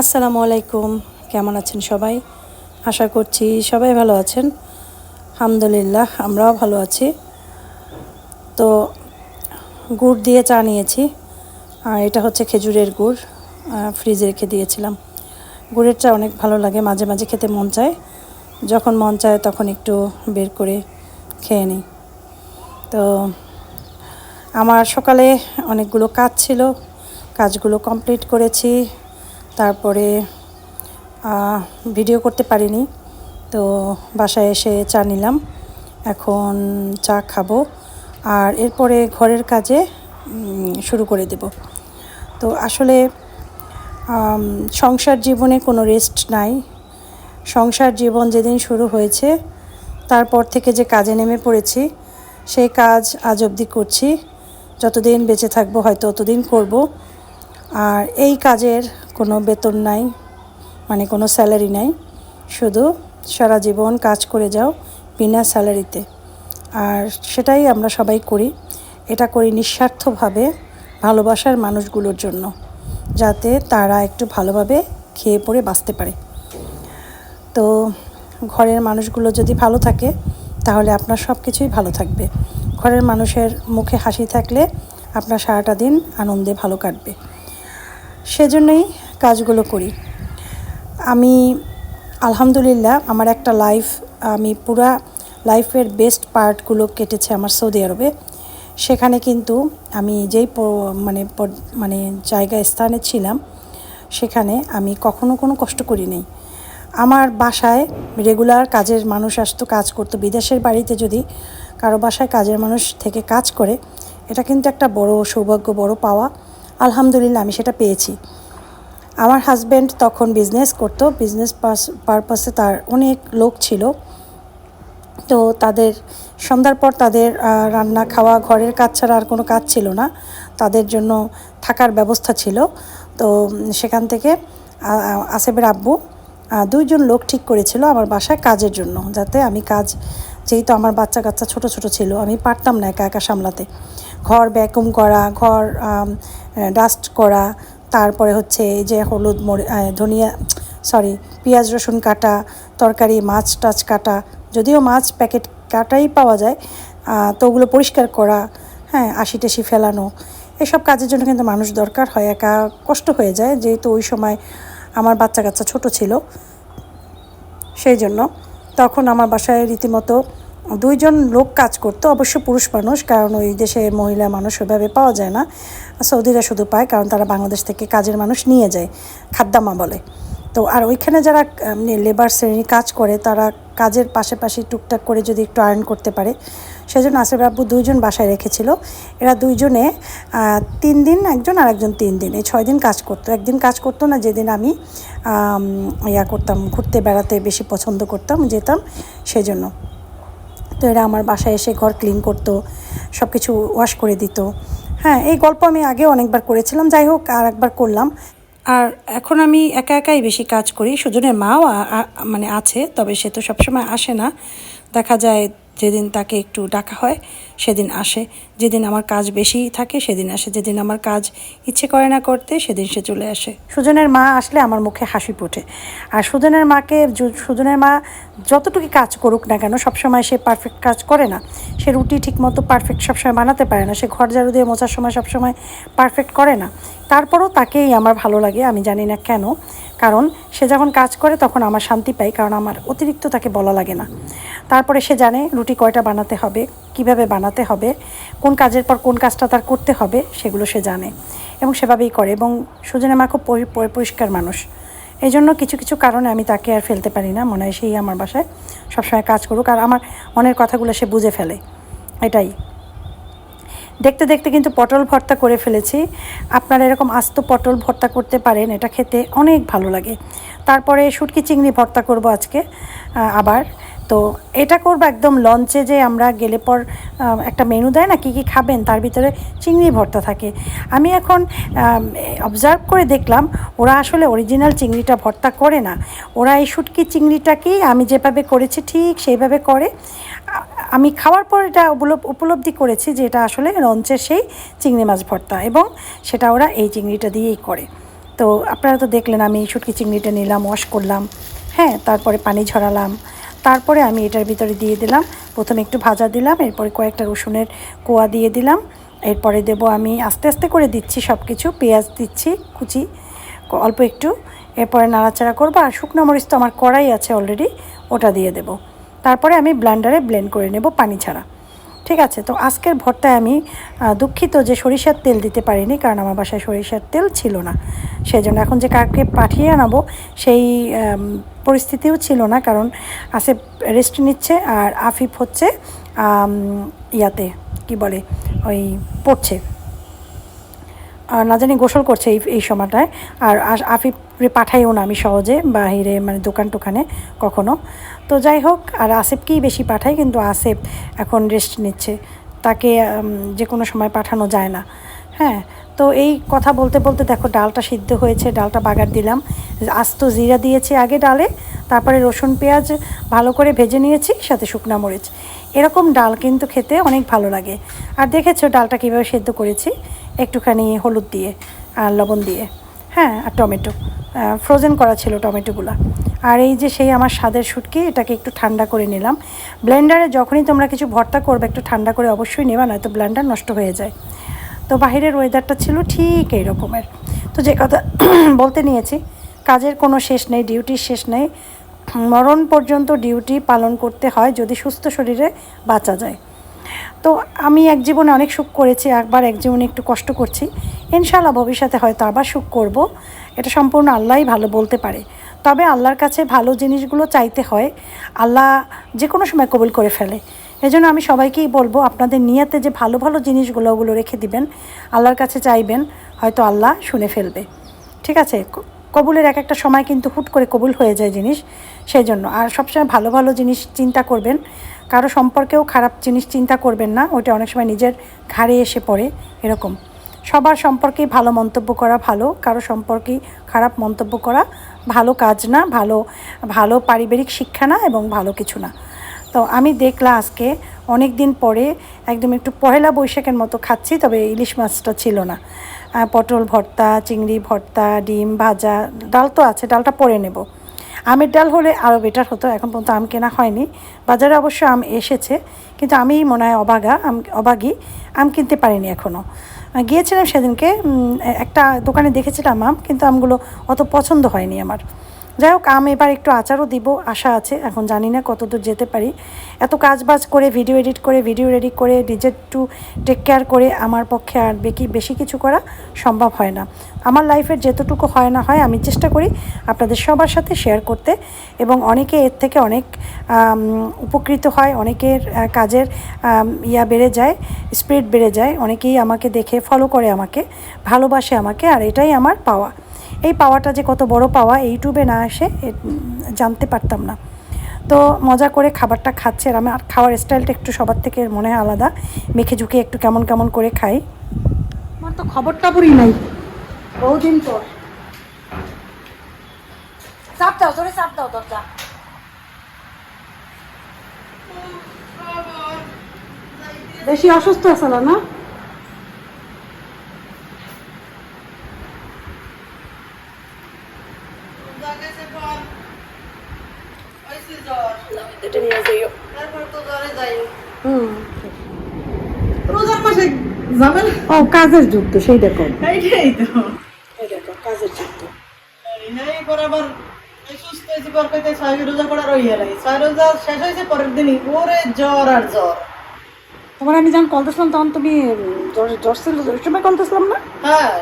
আসসালামু আলাইকুম। কেমন আছেন সবাই? আশা করছি সবাই ভালো আছেন। আলহামদুলিল্লাহ, আমরাও ভালো আছি। তো গুড় দিয়ে চা নিয়েছি। আর এটা হচ্ছে খেজুরের গুড়। ফ্রিজে রেখে দিয়েছিলাম। গুড়ের চা অনেক ভালো লাগে, মাঝে মাঝে খেতে মন চায়। যখন মন চায় তখন একটু বের করে খেয়ে নিই। তো আমার সকালে অনেকগুলো কাজ ছিল। কাজগুলো কমপ্লিট করেছি। তারপরে ভিডিও করতে পারিনি, তো বাসায় এসে চা নিলাম। এখন চা খাব আর এরপরে ঘরের কাজে শুরু করে দেব। তো আসলে সংসার জীবনে কোনো রেস্ট নাই। সংসার জীবন যেদিন শুরু হয়েছে, তারপর থেকে যে কাজে নেমে পড়েছি, সেই কাজ আজ অবধি করছি। যতদিন বেঁচে থাকব হয়তো ততদিন করব। আর এই কাজের কোনো বেতন নাই মানে কোনো স্যালারি নাই। শুধু সারা জীবন কাজ করে যাও বিনা স্যালারিতে। আর সেটাই আমরা সবাই করি। এটা করি নিঃস্বার্থভাবে ভালোবাসার মানুষগুলোর জন্য, যাতে তারা একটু ভালোভাবে খেয়ে পড়ে বাঁচতে পারে। তো ঘরের মানুষগুলো যদি ভালো থাকে, তাহলে আপনার সব কিছুই ভালো থাকবে। ঘরের মানুষের মুখে হাসি থাকলে আপনার সারাটা দিন আনন্দে ভালো কাটবে। সেজন্যই কাজগুলো করি। আমি, আলহামদুলিল্লাহ, আমার একটা লাইফ আমি পুরা লাইফের বেস্ট পার্টগুলো কেটেছে আমার সৌদি আরবে। সেখানে কিন্তু আমি যেই মানে মানে জায়গায় স্থানে ছিলাম, সেখানে আমি কখনো কোনো কষ্ট করি নাই। আমার বাসায় রেগুলার কাজের মানুষ আসতো, কাজ করতো। বিদেশের বাড়িতে যদি কারও বাসায় কাজের মানুষ থেকে কাজ করে, এটা কিন্তু একটা বড় সৌভাগ্য, বড় পাওয়া। আলহামদুলিল্লাহ, আমি সেটা পেয়েছি। আমার হাজব্যান্ড তখন বিজনেস করতো বিজনেস পারপাসে তার অনেক লোক ছিল। তো তাদের, সন্ধ্যার পর তাদের রান্না খাওয়া, ঘরের কাজ ছাড়া আর কোনো কাজ ছিল না। তাদের জন্য থাকার ব্যবস্থা ছিল। তো সেখান থেকে, আ- আ- আব্বু দুইজন লোক ঠিক করেছিল আমার বাসায় কাজের জন্য, যাতে আমি কাজ, যেহেতু আমার বাচ্চা কাচ্চা ছোট ছোট ছিল, আমি পারতাম না একা একা সামলাতে। ঘর ভ্যাকুম করা, ঘর ডাস্ট করা তারপরে হচ্ছে যে হলুদ মরি- ধনিয়া সরি পেঁয়াজ রসুন কাটা, তরকারি, মাছ টাছ কাটা, যদিও মাছ প্যাকেট কাটাই পাওয়া যায় তো ওগুলো পরিষ্কার করা হ্যাঁ আশি টাশি ফেলানো, এসব কাজের জন্য কিন্তু মানুষ দরকার হয়, একা কষ্ট হয়ে যায়, যেহেতু ওই সময় আমার বাচ্চা কাচ্চা ছোট ছিল, সেই জন্য, তখন আমার বাসায় রীতিমতো দুইজন লোক কাজ করতো অবশ্য পুরুষ মানুষ কারণ ওই দেশে মহিলা মানুষ ওইভাবে পাওয়া যায় না। সৌদিরা শুধু পায় কারণ তারা বাংলাদেশ থেকে কাজের মানুষ নিয়ে যায় খাদ্দামা বলে। তো আর ওইখানে যারা লেবার শ্রেণি কাজ করে তারা কাজের পাশাপাশি টুকটাক করে যদি একটু আর্ন করতে পারে সেজন্য আসিফ আব্বু দুইজন বাসায় রেখেছিল। এরা দুইজনে তিন দিন একজন আর একজন তিন দিন এই ছয় দিন কাজ করতো। একদিন কাজ করতো না যেদিন আম, ইয়া করতাম ঘুরতে বেড়াতে বেশি পছন্দ করতাম যেতাম সেজন্য। তো এরা আমার বাসায় এসে ঘর ক্লিন করতো সব কিছু ওয়াশ করে দিত। হ্যাঁ এই গল্প আমি আগে অনেকবার করেছিলাম, যাই হোক আর একবার করলাম। আর এখন আমি একা একাই বেশি কাজ করি, সুজনের মাও মানে আছে, তবে সে তো সবসময় আসে না। দেখা যায় যেদিন তাকে একটু ডাকা হয় সেদিন আসে। যেদিন আমার কাজ বেশি থাকে, সেদিন আসে। যেদিন আমার কাজ ইচ্ছে করে না করতে, সেদিন সে চলে আসে। সুজনের মা আসলে আমার মুখে হাসি ফোটে। আর সুজনের মাকে সুজনের মা যতটুকু কাজ করুক না কেন, সবসময় সে পারফেক্ট কাজ করে না। সে রুটি ঠিকমতো পারফেক্ট সবসময় বানাতে পারে না। সে ঘর ঝাড়ু দিয়ে মোছার সময় সবসময় পারফেক্ট করে না। তারপরও তাকেই আমার ভালো লাগে, আমি জানি না কেন। কারণ সে যখন কাজ করে, তখন আমার শান্তি পাই, কারণ আমার অতিরিক্ত তাকে বলা লাগে না। তারপরে সে জানে রুটি কয়টা বানাতে হবে। কীভাবে বানাতে হবে, কোন কাজের পর কোন কাজটা তার করতে হবে, সেগুলো সে জানে এবং সেভাবেই করে এবং সুজনে মা খুব পরি- পরি- পরিষ্কার মানুষ। এই জন্য কিছু কিছু কারণে আমি তাকে আর ফেলতে পারি না, মনে হয় সেই আমার বাসায় সবসময় কাজ করুক আর আমার মনের কথাগুলো সে বুঝে ফেলে। এটাই। দেখতে দেখতে কিন্তু পটল ভর্তা করে ফেলেছি। আপনারা এরকম আস্ত পটল ভর্তা করতে পারেন, এটা খেতে অনেক ভালো লাগে। তারপরে শুটকি চিংড়ি ভর্তা করব আজকে আবার। তো এটা করব একদম লঞ্চে যে আমরা গেলে পর একটা মেনু দেয় না, কী কী খাবেন, তার ভিতরে চিংড়ি ভর্তা থাকে। আমি এখন অবজার্ভ করে দেখলাম, ওরা আসলে অরিজিনাল চিংড়িটা ভর্তা করে না। ওরা এই শুটকি চিংড়িটাকেই আমি যেভাবে করেছি, ঠিক সেইভাবে করে। আমি খাওয়ার পর এটা উপলব- উপলব্ধি করেছি যে এটা আসলে লঞ্চের সেই চিংড়ি মাছ ভর্তা এবং সেটা ওরা এই চিংড়িটা দিয়েই করে। তো আপনারা তো দেখলেন, আমি শুটকি চিংড়িটা নিলাম ওয়াশ করলাম। হ্যাঁ তারপরে পানি ঝরালাম। তারপরে আমি এটার ভিতরে দিয়ে দিলাম। প্রথমে একটু ভাজা দিলাম, এরপরে কয়েকটা রসুনের কোয়া দিয়ে দিলাম। এরপরে দেব আমি আস্তে আস্তে করে দিচ্ছি সব কিছু পেঁয়াজ দিচ্ছি, কুচি অল্প একটু। এরপরে নাড়াচাড়া করব আর শুকনো মরিচ তো আমার কড়াই আছে অলরেডি ওটা দিয়ে দেব। তারপরে আমি ব্লান্ডারে ব্লেন্ড করে নেব পানি ছাড়া। ঠিক আছে, তো আজকের ভর্তায় আমি দুঃখিত যে সরিষার তেল দিতে পারিনি, কারণ আমার বাসায় সরিষার তেল ছিল না। সেই জন্য এখন যে কাকে পাঠিয়ে আনাবো, সেই পরিস্থিতিও ছিল না, কারণ আসে রেস্ট নিচ্ছে আর আফিফ হচ্ছে ইয়াতে, কি বলে, ওই পড়ছে। না জানি গোসল করছে এই এই সময়টায়। আর আফিফরে পাঠাইও না আমি সহজে, বাহিরে মানে দোকান টোকানে কখনো। তো যাই হোক, আর আসেফকেই বেশি পাঠাই, কিন্তু আসেফ এখন রেস্ট নিচ্ছে। তাকে যে কোনো সময় পাঠানো যায় না। হ্যাঁ তো এই কথা বলতে বলতে দেখো, ডালটা সিদ্ধ হয়েছে, ডালটা বাগার দিলাম। আস্ত জিরা দিয়েছি আগে ডালে, তারপরে রসুন পেঁয়াজ ভালো করে ভেজে নিয়েছি, সাথে শুকনা মরিচ। এরকম ডাল কিন্তু খেতে অনেক ভালো লাগে। আর দেখেছ ডালটা কীভাবে সেদ্ধ করেছি? একটুখানি হলুদ দিয়ে আর লবণ দিয়ে। হ্যাঁ আর টমেটো। ফ্রোজেন করা ছিল টমেটোগুলো। আর এই যে সেই আমার স্বাদের শুটকি, এটাকে একটু ঠান্ডা করে নিলাম। ব্লেন্ডারে যখনই তোমরা কিছু ভর্তা করবে, একটু ঠান্ডা করে অবশ্যই নেবা, নয়তো ব্লেন্ডার নষ্ট হয়ে যায়। তো বাইরের ওয়েদারটা ছিল ঠিক এই রকমের তো যে কথা বলতে নিয়েছি, কাজের কোনো শেষ নেই ডিউটির শেষ নেই। মরণ পর্যন্ত ডিউটি পালন করতে হয় যদি সুস্থ শরীরে বাঁচা যায়। তো আমি এক জীবনে অনেক সুখ করেছি একবার এক জীবনে একটু কষ্ট করছি। ইনশাআল্লাহ ভবিষ্যতে হয়তো আবার সুখ করব। এটা সম্পূর্ণ আল্লাহই ভালো বলতে পারে। তবে আল্লাহর কাছে ভালো জিনিসগুলো চাইতে হয়। আল্লাহ যে কোনো সময় কবুল করে ফেলে। এজন্য আমি সবাইকেই বলব, আপনাদের নিয়াতে যে ভালো ভালো জিনিসগুলো ওগুলো রেখে দিবেন, আল্লাহর কাছে চাইবেন, হয়তো আল্লাহ শুনে ফেলবে। ঠিক আছে? কবুলের এক একটা সময় কিন্তু হুট করে কবুল হয়ে যায় জিনিস সেই জন্য আর সবসময় ভালো ভালো জিনিস চিন্তা করবেন। কারও সম্পর্কেও খারাপ জিনিস চিন্তা করবেন না ওটা অনেক সময় নিজের ঘাড়ে এসে পড়ে, এরকম। সবার সম্পর্কেই ভালো মন্তব্য করা ভালো, কারও সম্পর্কেই খারাপ মন্তব্য করা ভালো কাজ না, ভালো ভালো পারিবারিক শিক্ষা না এবং ভালো কিছু না। তো আমি দেখলাম আজকে অনেক দিন পরে, একদম একটু পহেলা বৈশাখের মতো খাচ্ছি, তবে ইলিশ মাছটা ছিল না। পটল ভর্তা, চিংড়ি ভর্তা, ডিম, ভাজা, ডাল তো আছে, ডালটা পরে নেব। আমের ডাল হলে আরও বেটার হতো, এখন পর্যন্ত আম কেনা হয়নি। বাজারে অবশ্য আম এসেছে, কিন্তু আমি মনে হয় অবাগা, আম, অবাগি, আম কিনতে পারিনি এখনও গিয়েছিলাম সেদিনকে একটা দোকানে দেখেছিলাম আম, কিন্তু আমগুলো অত পছন্দ হয়নি আমার। যাই হোক আম এবার একটু আচারও দিব, আশা আছে, এখন জানি না কতদূর যেতে পারি। এত কাজ বাজ করে ভিডিও এডিট করে, ভিডিও রেডি করে, নিজের টু টেক কেয়ার করে আমার পক্ষে আর বেশি বেশি কিছু করা সম্ভব হয় না। আমার লাইফের যেতটুকু হয় না হয়, আমি চেষ্টা করি আপনাদের সবার সাথে শেয়ার করতে এবং অনেকে এর থেকে অনেক উপকৃত হয়, অনেকের কাজের ইয়া বেড়ে যায় স্পিরিট বেড়ে যায়, অনেকেই আমাকে দেখে ফলো করে আমাকে, ভালোবাসে আমাকে, আর এটাই আমার পাওয়া। এই পাওয়াটা যে কত বড় পাওয়া ইউটিউবে না উম, জানতে পারতাম না। তো মজা করে খাবারটা খাচ্ছে আর আমার খাওয়ার স্টাইলটা একটু সবার থেকে মনে হয় আলাদা। মেখে ঝুঁকে একটু কেমন কেমন করে খাই। আমার তো খবর টবরই নাই। বহুদিন পর। চাপ দাও জোরে চাপ দাও দরজা। বেশি অসুস্থ আছে না জাগাইছে পর ওইসি জ্বর নিয়ে যাইও। তো হুম। রোজার মাসে ঝামেলা? ও কাজের যুক্ত সেই দেখো। এইটাই তো। এই দেখো কাজের যুক্ত এই পর আবার সুস্থ হয়েছি পর কইতে ছয় রোজা করা রইয়া লাগে ছয় রোজা শেষ হয়েছে পরের দিনই। ওরে জ্বর আর জ্বর। তোমার আমি যখন কলতেছিলাম তখন তুমি উম, জ্বর জ্বর ছিল ওই সময় কলতেছিলাম না? হ্যাঁ।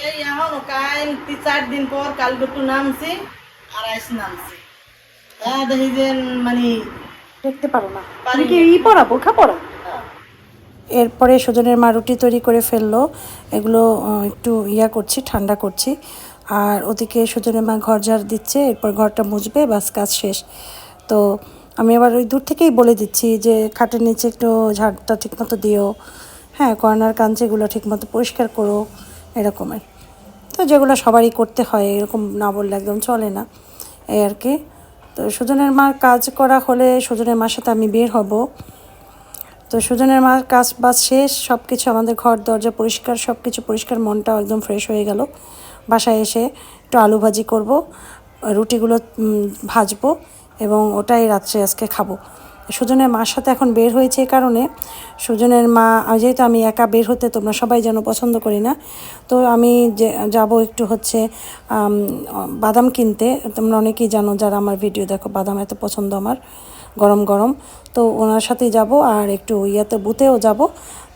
এই এখন কাল তিন চার দিন পর কাল একটু নামছি। নামছি হ্যাঁ দেখি যে মানে দেখতে পারো না তুমি কি ই পড়া বোরখা পড়া এরপরে সুজনের মা রুটি তৈরি করে ফেলল। এগুলো একটু ইয়া করছি ঠান্ডা করছি। আর ওদিকে সুজনের মা ঘর ঝাড় দিচ্ছে এরপর ঘরটা মুছবে বাস কাজ শেষ। তো আমি আবার ওই দূর থেকেই বলে দিচ্ছি যে খাটের নিচে একটু ঝাড়টা ঠিকমতো দিও। হ্যাঁ কর্নার কাঞ্চিগুলো ঠিকমতো পরিষ্কার করো এরকমের। তো যেগুলো সবারই করতে হয়, এরকম না বললে একদম চলে না, এই আর কি। তো সুজনের মার কাজ করা হলে সুজনের মার সাথে আমি বের হব। তো সুজনের মার কাজ বাজ শেষ সব কিছু আমাদের ঘর, দরজা পরিষ্কার সব কিছু পরিষ্কার, মনটাও একদম ফ্রেশ হয়ে গেল। বাসায় এসে একটু আলু ভাজি করব, রুটিগুলো ভাজবো এবং ওটাই রাত্রে আজকে খাব। সুজনের মার সাথে এখন বের হয়েছে এই কারণে। সুজনের মা যেহেতু আমি একা বের হতে তোমরা সবাই যেন পছন্দ করি না, তো আমি যাব একটু হচ্ছে বাদাম কিনতে। তোমরা অনেকেই জানো যারা আমার ভিডিও দেখো, বাদাম এত পছন্দ আমার, গরম গরম। তো ওনার সাথেই যাব আর একটু ইয়াতে, বুথেও যাব।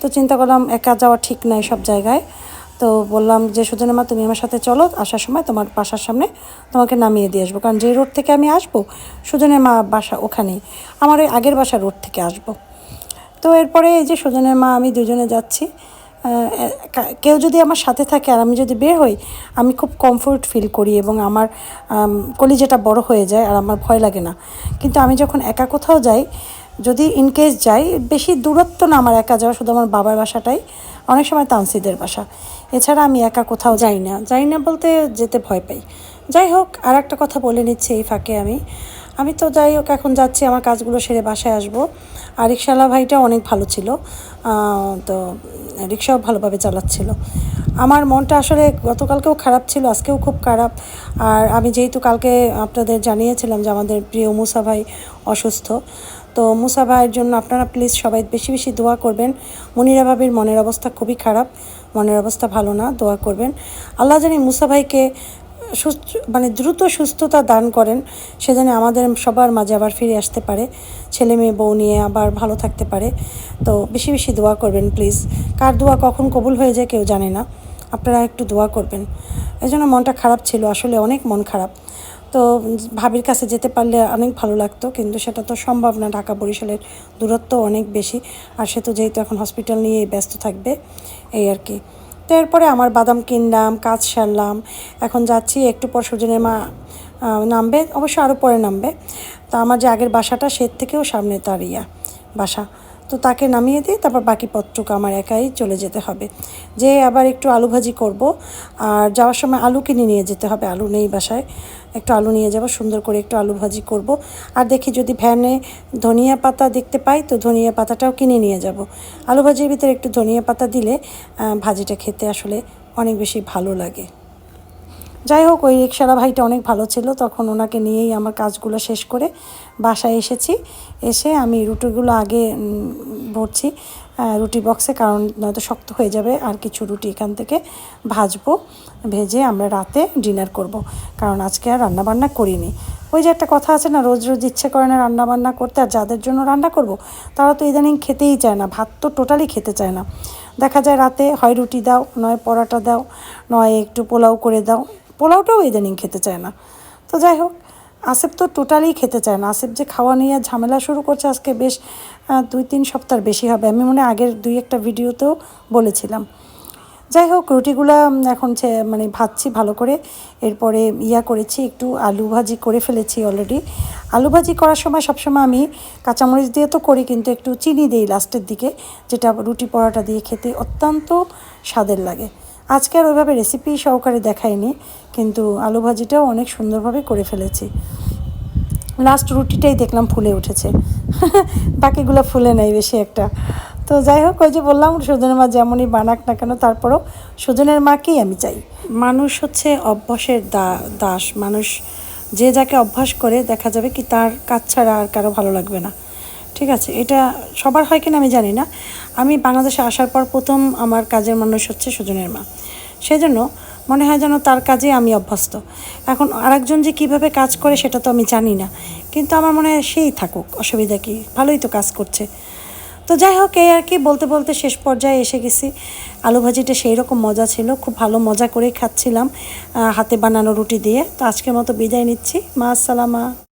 তো চিন্তা করলাম একা যাওয়া ঠিক নাই সব জায়গায়। তো বললাম যে সুজনের মা তুমি আমার সাথে চলো আসার সময় তোমার বাসার সামনে তোমাকে নামিয়ে দিয়ে আসব। কারণ যে রোড থেকে আমি আসব সুজনের মা বাসা ওখানেই। আমার ওই আগের বাসা রোড থেকে আসব। তো এরপরে এই যে সুজনের মা আমি দুজনে যাচ্ছি। কেউ যদি আমার সাথে থাকে আর আমি যদি বের হই আমি খুব কমফোর্ট ফিল করি এবং আমার আম, কলিজাটা বড় হয়ে যায় আর আমার ভয় লাগে না। কিন্তু আমি যখন একা কোথাও যাই যদি ইনকেস যাই বেশি দূরত্ব না আমার একা যাওয়া শুধু আমার বাবার বাসাটাই। অনেক সময় তানসিদের বাসা। এছাড়া আমি একা কোথাও যাই না। যাই না বলতে যেতে ভয় পাই। যাই হোক আর একটা কথা বলে নিচ্ছি এই ফাঁকে আমি। আমি তো যাই হোক, এখন যাচ্ছি, আমার কাজগুলো সেরে বাসায় আসব। আর রিক্সাওয়ালা ভাইটা অনেক ভালো ছিল। তো রিক্সাও ভালোভাবে চালাচ্ছিল। আমার মনটা আসলে গতকালকেও খারাপ ছিল, আজকেও খুব খারাপ। আর আমি যেহেতু কালকে আপনাদের জানিয়েছিলাম যে আমাদের প্রিয় মুসা ভাই অসুস্থ, তো মুসা ভাইয়ের জন্য আপনারা প্লিজ সবাই বেশি বেশি দোয়া করবেন। মনিরা ভাবির মনের অবস্থা খুবই খারাপ। মনের অবস্থা ভালো না, দোয়া করবেন। আল্লাহ জানি মুসা ভাইকে সুস্থ মানে দ্রুত সুস্থতা দান করেন, সে যেন আমাদের সবার মাঝে আবার ফিরে আসতে পারে, ছেলে মেয়ে, বউ নিয়ে আবার ভালো থাকতে পারে। তো বেশি বেশি দোয়া করবেন, প্লিজ। কার দোয়া কখন কবুল হয়ে যায় কেউ জানে না, আপনারা একটু দোয়া করবেন। এই জন্য মনটা খারাপ ছিল, আসলে অনেক মন খারাপ। তো ভাবির কাছে যেতে পারলে অনেক ভালো লাগতো, কিন্তু সেটা তো সম্ভব না, ঢাকা বরিশালের দূরত্ব অনেক বেশি। আর সে তো যেহেতু এখন হসপিটাল নিয়ে ব্যস্ত থাকবে এই আর কি। তো এরপরে আমার বাদাম কিনলাম, কাজ সারলাম। এখন যাচ্ছি একটু পর সুজনের মা নামবে, অবশ্য আরও পরে নামবে। তো আমার যে আগের বাসাটা, সে থেকেও সামনে তার ইয়া, বাসা। তো তাকে নামিয়ে দিই তারপর বাকি পত্রকে আমার একাই চলে যেতে হবে। যে আবার একটু আলু ভাজি করব। আর যাওয়ার সময় আলু কিনে নিয়ে যেতে হবে। আলু নেই বাসায়। একটু আলু নিয়ে যাব, সুন্দর করে একটু আলু ভাজি করব। আর দেখি যদি ভ্যানে ধনিয়া পাতা দেখতে পাই, তো ধনিয়া পাতাটাও কিনে নিয়ে যাব। আলু ভাজির ভিতরে একটু ধনিয়া পাতা দিলে ভাজিটা খেতে আসলে অনেক বেশি ভালো লাগে। যাই হোক, ওই রিক্সাওয়ালা ভাইটা অনেক ভালো ছিল। তখন ওনাকে নিয়েই আমার কাজগুলো শেষ করে বাসায় এসেছি। এসে আমি রুটিগুলো আগে ভরছি রুটি বক্সে কারণ নয়তো শক্ত হয়ে যাবে। আর কিছু রুটি এখান থেকে ভাজবো, ভেজে আমরা রাতে ডিনার করব। কারণ আজকে আর রান্নাবান্না করিনি। ওই যে একটা কথা আছে না, রোজ রোজ ইচ্ছে করে না রান্নাবান্না করতে, আর যাদের জন্য রান্না করব, তারা তো ইদানিং খেতেই চায় না। ভাত তো টোটালি খেতে চায় না। দেখা যায় রাতে, হয় রুটি দাও, নয় পরাটা দাও, নয় একটু পোলাও করে দাও পোলাওটাও ইদানিং খেতে চায় না। তো যাই হোক, আসেফ তো টোটালি খেতে চায় না। আসেফ যে খাওয়া নিয়ে ঝামেলা শুরু করছে, আজকে বেশ দুই তিন সপ্তাহ বেশি হবে। আমি মনে আগের দুই একটা ভিডিওতেও বলেছিলাম। যাই হোক, রুটিগুলো এখন মানে ভাজছি ভালো করে। এরপরে ইয়া করেছি, একটু আলু ভাজি করে ফেলেছি অলরেডি আলু ভাজি করার সময় সবসময় আমি কাঁচামরিচ দিয়ে তো করি, কিন্তু একটু চিনি দিই লাস্টের দিকে, যেটা রুটি পরোটা দিয়ে খেতে অত্যন্ত স্বাদের লাগে। আজকে আর ওইভাবে রেসিপি সহকারে দেখাইনি, কিন্তু আলু ভাজিটাও অনেক সুন্দরভাবে করে ফেলেছি। লাস্ট রুটিটাই দেখলাম ফুলে উঠেছে। বাকিগুলো ফুলে নেই বেশি একটা। তো যাই হোক, ওই যে বললাম, সুজনের মা যেমনই বানাক না কেন, তারপরও সুজনের মাকেই আমি চাই। মানুষ হচ্ছে অভ্যাসের দা, দাস। মানুষ যে যাকে অভ্যাস করে, দেখা যাবে কি তার কাজ ছাড়া আর কারও ভালো লাগবে না। ঠিক আছে, এটা সবার হয় কিনা আমি জানি না। আমি বাংলাদেশে আসার পর প্রথম আমার কাজের মানুষ হচ্ছে সুজনের মা। সেজন্য মনে হয় যেন তার কাজে আমি অভ্যস্ত। এখন আরেকজন যে কীভাবে কাজ করে সেটা তো আমি জানি না। কিন্তু আমার মনে হয় সেই থাকুক, অসুবিধা কি? ভালোই তো কাজ করছে। তো যাই হোক, এই আর কি, বলতে বলতে শেষ পর্যায়ে এসে গেছি। আলু ভাজিটা সেই রকম মজা ছিল, খুব ভালো মজা করেই খাচ্ছিলাম হাতে বানানো রুটি দিয়ে। তো আজকের মতো বিদায় নিচ্ছি। মা, আসসালামা।